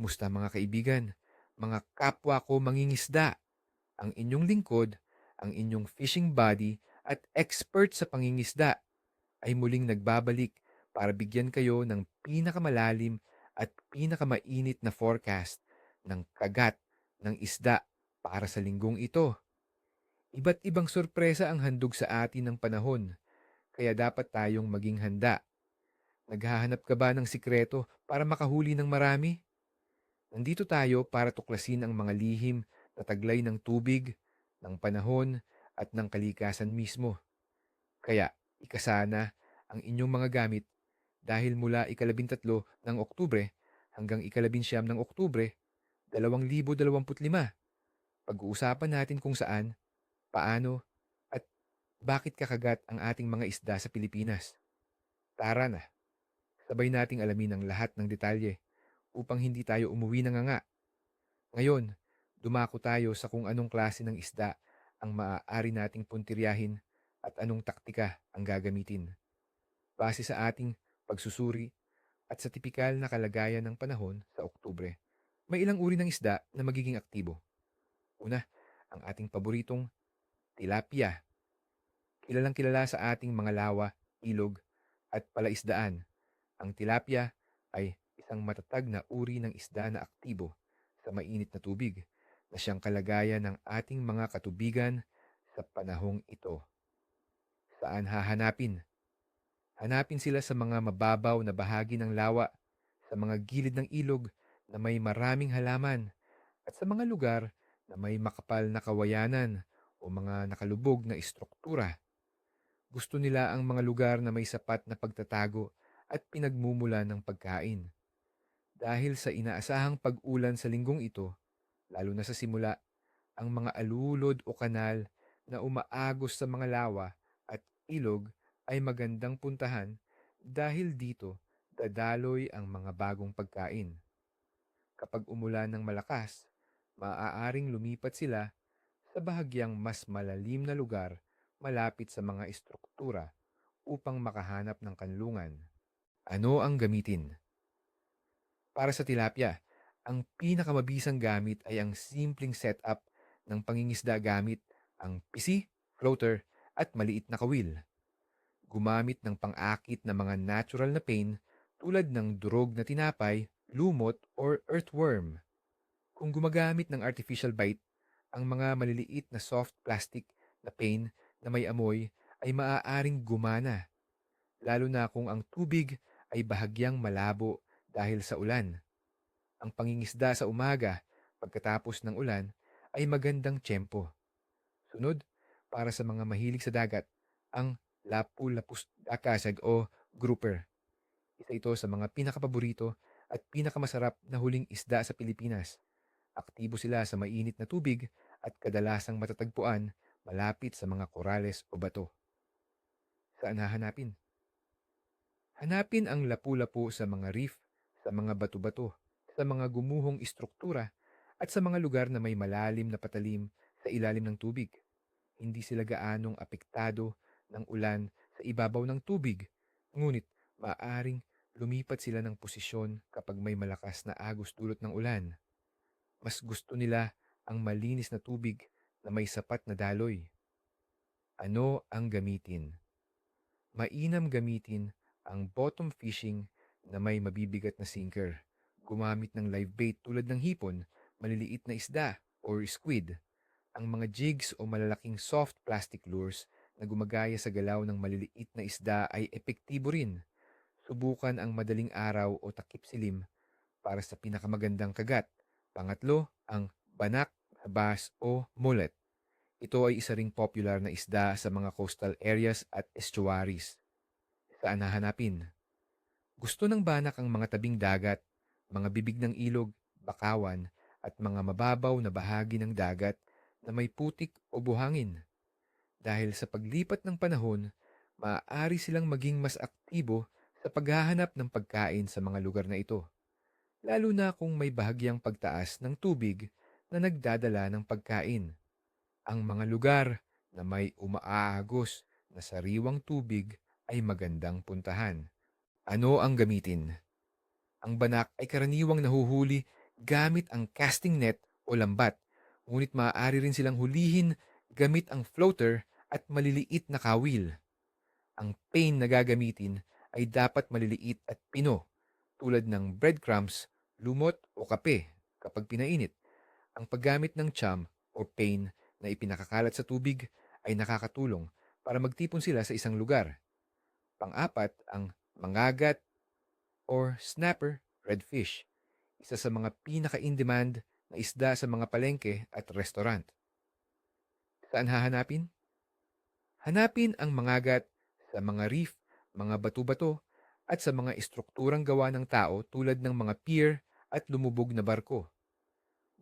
Kumusta mga kaibigan? Mga kapwa ko mangingisda. Ang inyong lingkod, ang inyong fishing buddy at expert sa pangingisda ay muling nagbabalik para bigyan kayo ng pinakamalalim at pinakamainit na forecast ng kagat ng isda para sa linggong ito. Iba't ibang sorpresa ang handog sa atin ng panahon, kaya dapat tayong maging handa. Naghahanap ka ba ng sikreto para makahuli ng marami? Nandito tayo para tuklasin ang mga lihim na taglay ng tubig, ng panahon, at ng kalikasan mismo. Kaya, ikasana ang inyong mga gamit dahil mula ikalabintatlo ng Oktubre hanggang ikalabinsyam ng Oktubre, 2025. Pag-uusapan natin kung saan, paano, at bakit kakagat ang ating mga isda sa Pilipinas. Tara na, sabay nating alamin ang lahat ng detalye upang hindi tayo umuwi ng nga. Ngayon, dumako tayo sa kung anong klase ng isda ang maaari nating puntiryahin at anong taktika ang gagamitin. Base sa ating pagsusuri at sa tipikal na kalagayan ng panahon sa Oktubre, may ilang uri ng isda na magiging aktibo. Una, ang ating paboritong tilapia. Kilalang kilala sa ating mga lawa, ilog at palaisdaan. Ang tilapia ay isang matatag na uri ng isda na aktibo sa mainit na tubig na siyang kalagayan ng ating mga katubigan sa panahong ito. Saan hahanapin? Hanapin sila sa mga mababaw na bahagi ng lawa, sa mga gilid ng ilog na may maraming halaman, at sa mga lugar na may makapal na kawayanan o mga nakalubog na istruktura. Gusto nila ang mga lugar na may sapat na pagtatago at pinagmumula ng pagkain. Dahil sa inaasahang pag-ulan sa linggong ito, lalo na sa simula, ang mga alulod o kanal na umaagos sa mga lawa at ilog ay magandang puntahan dahil dito dadaloy ang mga bagong pagkain. Kapag umulan ng malakas, maaaring lumipat sila sa bahagyang mas malalim na lugar malapit sa mga istruktura upang makahanap ng kanlungan. Ano ang gamitin? Para sa tilapia, ang pinakamabisang gamit ay ang simpleng setup ng pangingisda gamit ang PC, floater, at maliit na kawil. Gumamit ng pang-akit na mga natural na pain tulad ng durog na tinapay, lumot, or earthworm. Kung gumagamit ng artificial bite, ang mga maliliit na soft plastic na pain na may amoy ay maaaring gumana, lalo na kung ang tubig ay bahagyang malabo dahil sa ulan. Ang pangingisda sa umaga pagkatapos ng ulan ay magandang tiyempo. Sunod, para sa mga mahilig sa dagat, ang lapu-lapus akasag o grouper. Isa ito sa mga pinakapaborito at pinakamasarap na huling isda sa Pilipinas. Aktibo sila sa mainit na tubig at kadalasang matatagpuan malapit sa mga korales o bato. Saan hahanapin? Hanapin ang lapu-lapu sa mga reef, sa mga bato-bato, sa mga gumuhong istruktura, at sa mga lugar na may malalim na patalim sa ilalim ng tubig. Hindi sila gaanong apektado ng ulan sa ibabaw ng tubig, ngunit maaaring lumipat sila ng posisyon kapag may malakas na agos dulot ng ulan. Mas gusto nila ang malinis na tubig na may sapat na daloy. Ano ang gamitin? Mainam gamitin ang bottom fishing na may mabibigat na sinker. Gumamit ng live bait tulad ng hipon, maliliit na isda or squid. Ang mga jigs o malalaking soft plastic lures na gumagaya sa galaw ng maliliit na isda ay epektibo rin. Subukan ang madaling araw o takip silim para sa pinakamagandang kagat. Pangatlo, ang banak, bass o mullet. Ito ay isa ring popular na isda sa mga coastal areas at estuaries. Saan hahanapin? Gusto ng banak ang mga tabing dagat, mga bibig ng ilog, bakawan, at mga mababaw na bahagi ng dagat na may putik o buhangin. Dahil sa paglipat ng panahon, maaari silang maging mas aktibo sa paghahanap ng pagkain sa mga lugar na ito. Lalo na kung may bahagyang pagtaas ng tubig na nagdadala ng pagkain. Ang mga lugar na may umaagos na sariwang tubig ay magandang puntahan. Ano ang gamitin? Ang banak ay karaniwang nahuhuli gamit ang casting net o lambat, ngunit maaari rin silang hulihin gamit ang floater at maliliit na kawil. Ang pain na gagamitin ay dapat maliliit at pino, tulad ng breadcrumbs, lumot o kape kapag pinainit. Ang paggamit ng chum o pain na ipinakakalat sa tubig ay nakakatulong para magtipon sila sa isang lugar. Pang-apat, ang mangagat or snapper redfish, isa sa mga pinaka-in-demand na isda sa mga palengke at restaurant. Saan hahanapin? Hanapin ang mangagat sa mga reef, mga bato-bato, at sa mga estrukturang gawa ng tao tulad ng mga pier at lumubog na barko.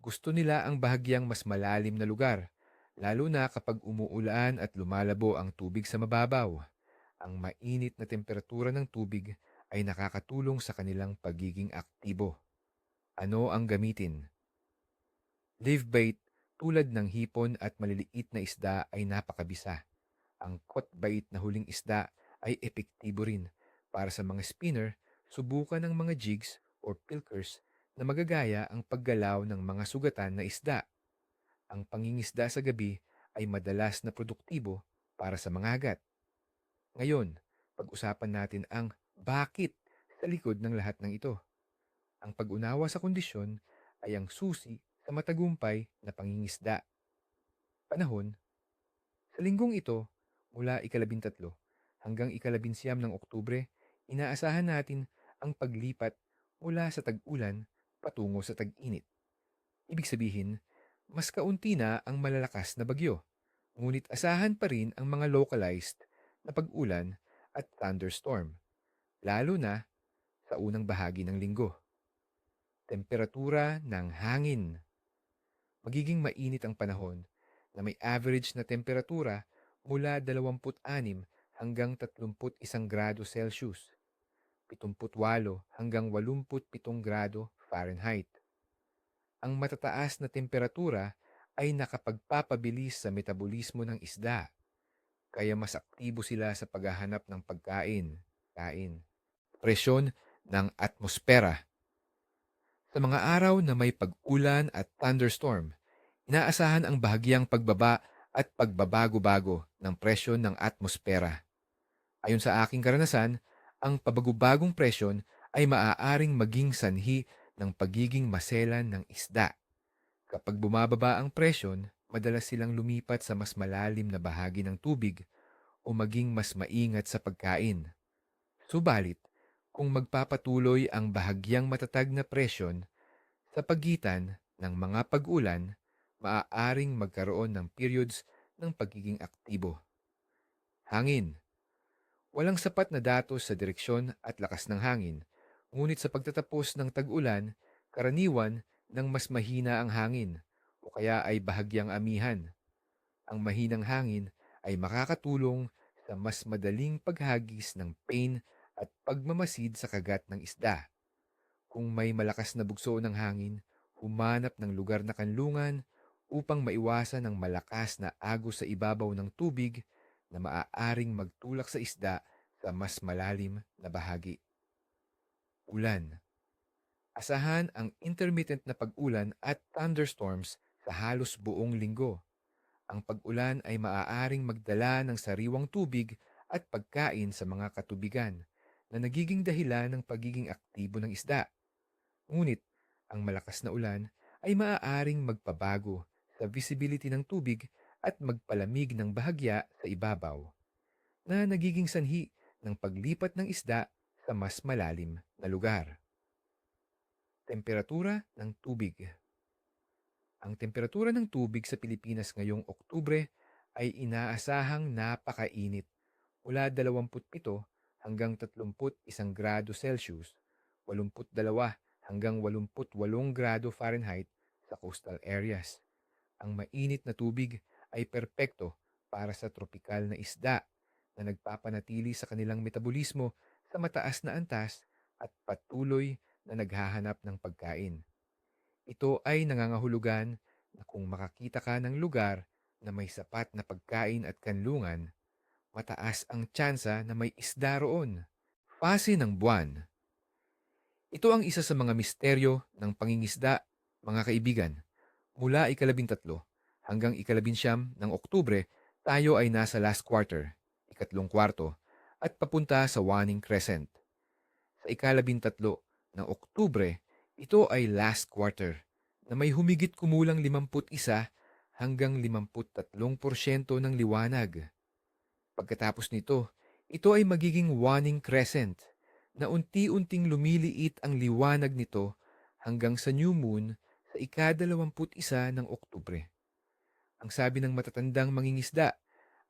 Gusto nila ang bahagyang mas malalim na lugar, lalo na kapag umuulan at lumalabo ang tubig sa mababaw. Ang mainit na temperatura ng tubig ay nakakatulong sa kanilang pagiging aktibo. Ano ang gamitin? Live bait tulad ng hipon at maliliit na isda ay napakabisa. Ang caught bait na huling isda ay epektibo rin. Para sa mga spinner, subukan ng mga jigs or pilkers na magagaya ang paggalaw ng mga sugatan na isda. Ang pangingisda sa gabi ay madalas na produktibo para sa mga hagat. Ngayon, pag-usapan natin ang bakit sa likod ng lahat ng ito. Ang pag-unawa sa kondisyon ay ang susi sa matagumpay na pangingisda. Panahon, sa linggong ito, mula ikalabintatlo hanggang ikalabinsiyam ng Oktubre, inaasahan natin ang paglipat mula sa tag-ulan patungo sa tag-init. Ibig sabihin, mas kaunti na ang malalakas na bagyo, ngunit asahan pa rin ang mga localized na pag-ulan at thunderstorm, lalo na sa unang bahagi ng linggo. Temperatura ng hangin. Magiging mainit ang panahon na may average na temperatura mula 26 hanggang 31 grado Celsius, 78 hanggang 87 grado Fahrenheit. Ang matataas na temperatura ay nakapagpapabilis sa metabolismo ng isda, kaya mas aktibo sila sa paghahanap ng pagkain, kain. Presyon ng atmosfera. Sa mga araw na may pag-ulan at thunderstorm, inaasahan ang bahagyang pagbaba at pagbabago-bago ng presyon ng atmosfera. Ayon sa aking karanasan, ang pabagubagong presyon ay maaaring maging sanhi ng pagiging maselan ng isda. Kapag bumababa ang presyon, madalas silang lumipat sa mas malalim na bahagi ng tubig o maging mas maingat sa pagkain. Subalit, kung magpapatuloy ang bahagyang matatag na presyon sa pagitan ng mga pag-ulan, maaaring magkaroon ng periods ng pagiging aktibo. Hangin. Walang sapat na datos sa direksyon at lakas ng hangin, ngunit sa pagtatapos ng tag-ulan, karaniwan ng mas mahina ang hangin o kaya ay bahagyang amihan. Ang mahinang hangin ay makakatulong sa mas madaling paghagis ng pain at pagmamasid sa kagat ng isda. Kung may malakas na bugso ng hangin, humanap ng lugar na kanlungan upang maiwasan ang malakas na agos sa ibabaw ng tubig na maaaring magtulak sa isda sa mas malalim na bahagi. Ulan Asahan ang intermittent na pag-ulan at thunderstorms sa halos buong linggo. Ang pag-ulan ay maaaring magdala ng sariwang tubig at pagkain sa mga katubigan na nagiging dahilan ng pagiging aktibo ng isda. Ngunit, ang malakas na ulan ay maaaring magpabago sa visibility ng tubig at magpalamig ng bahagya sa ibabaw, na nagiging sanhi ng paglipat ng isda sa mas malalim na lugar. Temperatura ng tubig Ang temperatura ng tubig sa Pilipinas ngayong Oktubre ay inaasahang napakainit mula 27 hanggang 31 grado Celsius, 82 hanggang 88 grado Fahrenheit sa coastal areas. Ang mainit na tubig ay perpekto para sa tropikal na isda na nagpapanatili sa kanilang metabolismo sa mataas na antas at patuloy na naghahanap ng pagkain. Ito ay nangangahulugan na kung makakita ka ng lugar na may sapat na pagkain at kanlungan, mataas ang tsansa na may isda roon. Fase ng buwan. Ito ang isa sa mga misteryo ng pangingisda, mga kaibigan. Mula ikalabintatlo hanggang ikalabinsyam ng Oktubre, tayo ay nasa last quarter, ikatlong kwarto, at papunta sa waning crescent. Sa ikalabintatlo ng Oktubre, ito ay last quarter na may humigit kumulang 51 hanggang 53% ng liwanag. Pagkatapos nito, ito ay magiging waning crescent na unti-unting lumiliit ang liwanag nito hanggang sa new moon sa ikadalawamput isa ng Oktubre. Ang sabi ng matatandang mangingisda,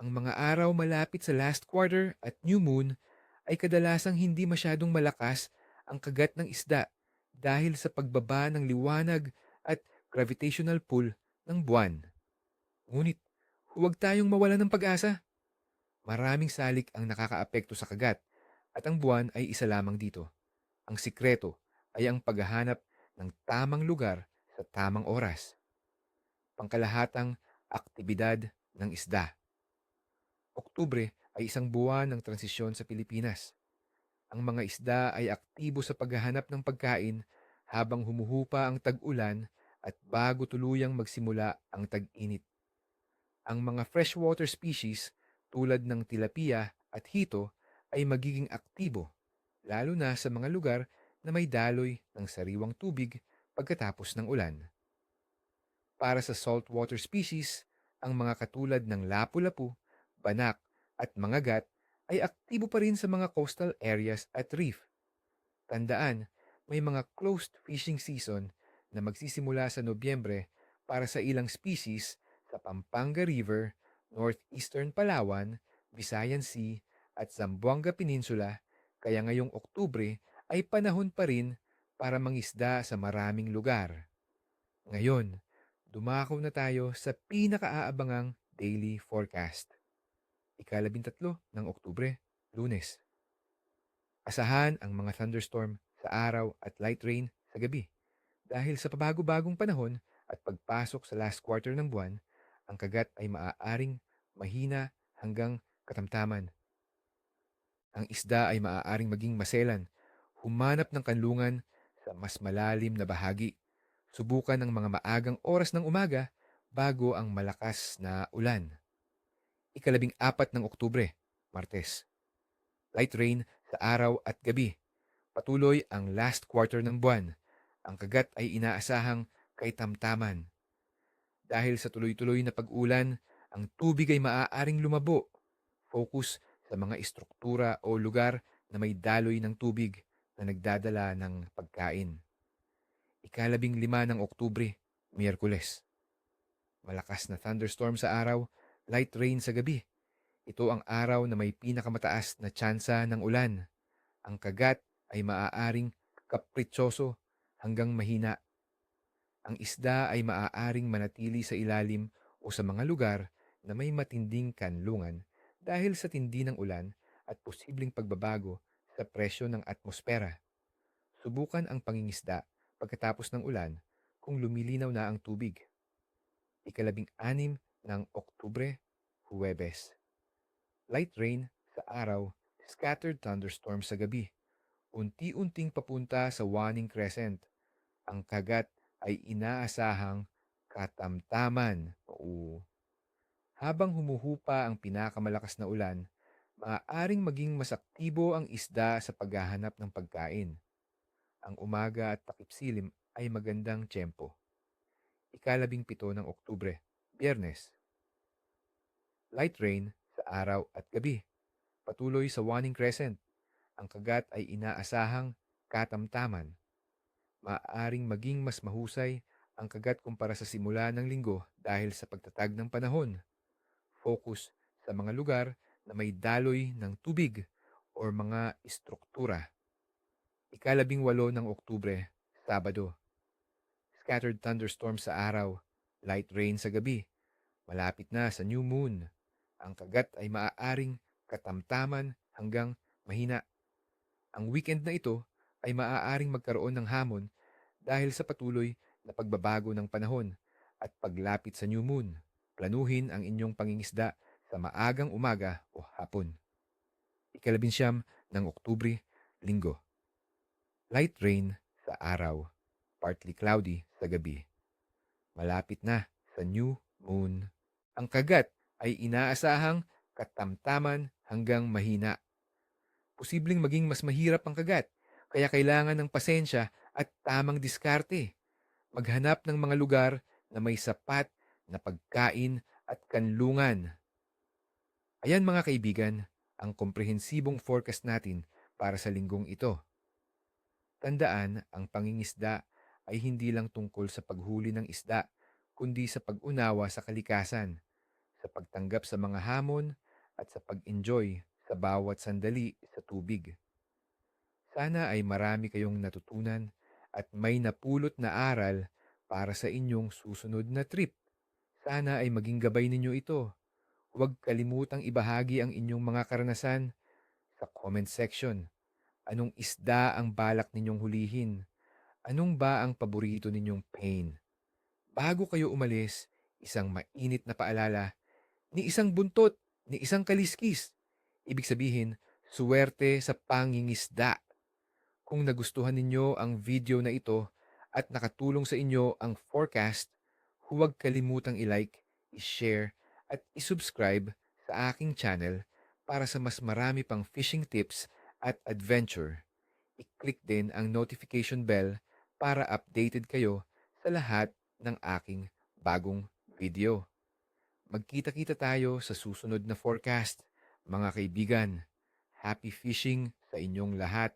ang mga araw malapit sa last quarter at new moon ay kadalasang hindi masyadong malakas ang kagat ng isda dahil sa pagbaba ng liwanag at gravitational pull ng buwan. Ngunit huwag tayong mawala ng pag-asa. Maraming salik ang nakakaapekto sa kagat at ang buwan ay isa lamang dito. Ang sikreto ay ang paghahanap ng tamang lugar sa tamang oras. Pangkalahatang aktibidad ng isda. Oktubre ay isang buwan ng transisyon sa Pilipinas. Ang mga isda ay aktibo sa paghahanap ng pagkain habang humuhupa ang tag-ulan at bago tuluyang magsimula ang tag-init. Ang mga freshwater species tulad ng tilapia at hito ay magiging aktibo, lalo na sa mga lugar na may daloy ng sariwang tubig pagkatapos ng ulan. Para sa saltwater species, ang mga katulad ng lapu-lapu, banak at mga gat ay aktibo pa rin sa mga coastal areas at reef. Tandaan, may mga closed fishing season na magsisimula sa Nobyembre para sa ilang species sa Pampanga River, northeastern Palawan, Visayan Sea at Zamboanga Peninsula, kaya ngayong Oktubre ay panahon pa rin para mangisda sa maraming lugar. Ngayon, dumako na tayo sa pinakaaabangang daily forecast. Ikalabintatlo ng Oktubre, Lunes. Asahan ang mga thunderstorm sa araw at light rain sa gabi. Dahil sa pabago-bagong panahon at pagpasok sa last quarter ng buwan, ang kagat ay maaaring mahina hanggang katamtaman. Ang isda ay maaaring maging maselan, humanap ng kanlungan sa mas malalim na bahagi. Subukan ng mga maagang oras ng umaga bago ang malakas na ulan. Ikalabing apat ng Oktubre, Martes. Light rain sa araw at gabi. Patuloy ang last quarter ng buwan. Ang kagat ay inaasahang kay tamtaman. Dahil sa tuloy-tuloy na pag-ulan, ang tubig ay maaaring lumabo. Focus sa mga istruktura o lugar na may daloy ng tubig na nagdadala ng pagkain. Ikalabing lima ng Oktubre, Miyerkules. Malakas na thunderstorm sa araw, light rain sa gabi. Ito ang araw na may pinakamataas na tsansa ng ulan. Ang kagat ay maaaring kapritsoso hanggang mahina. Ang isda ay maaaring manatili sa ilalim o sa mga lugar na may matinding kanlungan dahil sa tindi ng ulan at posibleng pagbabago sa presyo ng atmosfera. Subukan ang pangingisda pagkatapos ng ulan kung lumilinaw na ang tubig. Ikalabing anim ng Oktubre, Huwebes. Light rain sa araw, scattered thunderstorms sa gabi unti-unting papunta sa Waning Crescent. Ang kagat ay inaasahang katamtaman. Oo. Habang humuhupa ang pinakamalakas na ulan, maaaring maging mas aktibo ang isda sa paghahanap ng pagkain. Ang umaga at takipsilim ay magandang tiyempo. Ikalabing pito ng Oktubre, Biyernes. Light rain sa araw at gabi. Patuloy sa Waning Crescent ang kagat ay inaasahang katamtaman. Maaaring maging mas mahusay ang kagat kumpara sa simula ng linggo dahil sa pagtatag ng panahon. Focus sa mga lugar na may daloy ng tubig o mga istruktura. Ikalabing walo ng Oktubre, Sabado. Scattered thunderstorms sa araw, light rain sa gabi. Malapit na sa new moon. Ang kagat ay maaaring katamtaman hanggang mahina. Ang weekend na ito ay maaaring magkaroon ng hamon dahil sa patuloy na pagbabago ng panahon at paglapit sa new moon. Planuhin ang inyong pangingisda sa maagang umaga o hapon. Ikalabinsyam ng Oktubre, Linggo. Light rain sa araw, partly cloudy sa gabi. Malapit na sa new moon. Ang kagat ay inaasahang katamtaman hanggang mahina. Posibleng maging mas mahirap ang kagat, kaya kailangan ng pasensya at tamang diskarte. Maghanap ng mga lugar na may sapat na pagkain at kanlungan. Ayan mga kaibigan, ang komprehensibong forecast natin para sa linggong ito. Tandaan, ang pangingisda ay hindi lang tungkol sa paghuli ng isda, kundi sa pag-unawa sa kalikasan, sa pagtanggap sa mga hamon, at sa pag-enjoy sa bawat sandali sa tubig. Sana ay marami kayong natutunan at may napulot na aral para sa inyong susunod na trip. Sana ay maging gabay ninyo ito. Huwag kalimutang ibahagi ang inyong mga karanasan sa comment section. Anong isda ang balak ninyong hulihin? Anong ba ang paborito ninyong pain? Bago kayo umalis, isang mainit na paalala, ni isang buntot, ni isang kaliskis. Ibig sabihin, suwerte sa pangingisda. Kung nagustuhan ninyo ang video na ito at nakatulong sa inyo ang forecast, huwag kalimutang i-like, i-share at i-subscribe sa aking channel para sa mas marami pang fishing tips at adventure. I-click din ang notification bell para updated kayo sa lahat ng aking bagong video. Magkita-kita tayo sa susunod na forecast. Mga kaibigan, happy fishing sa inyong lahat.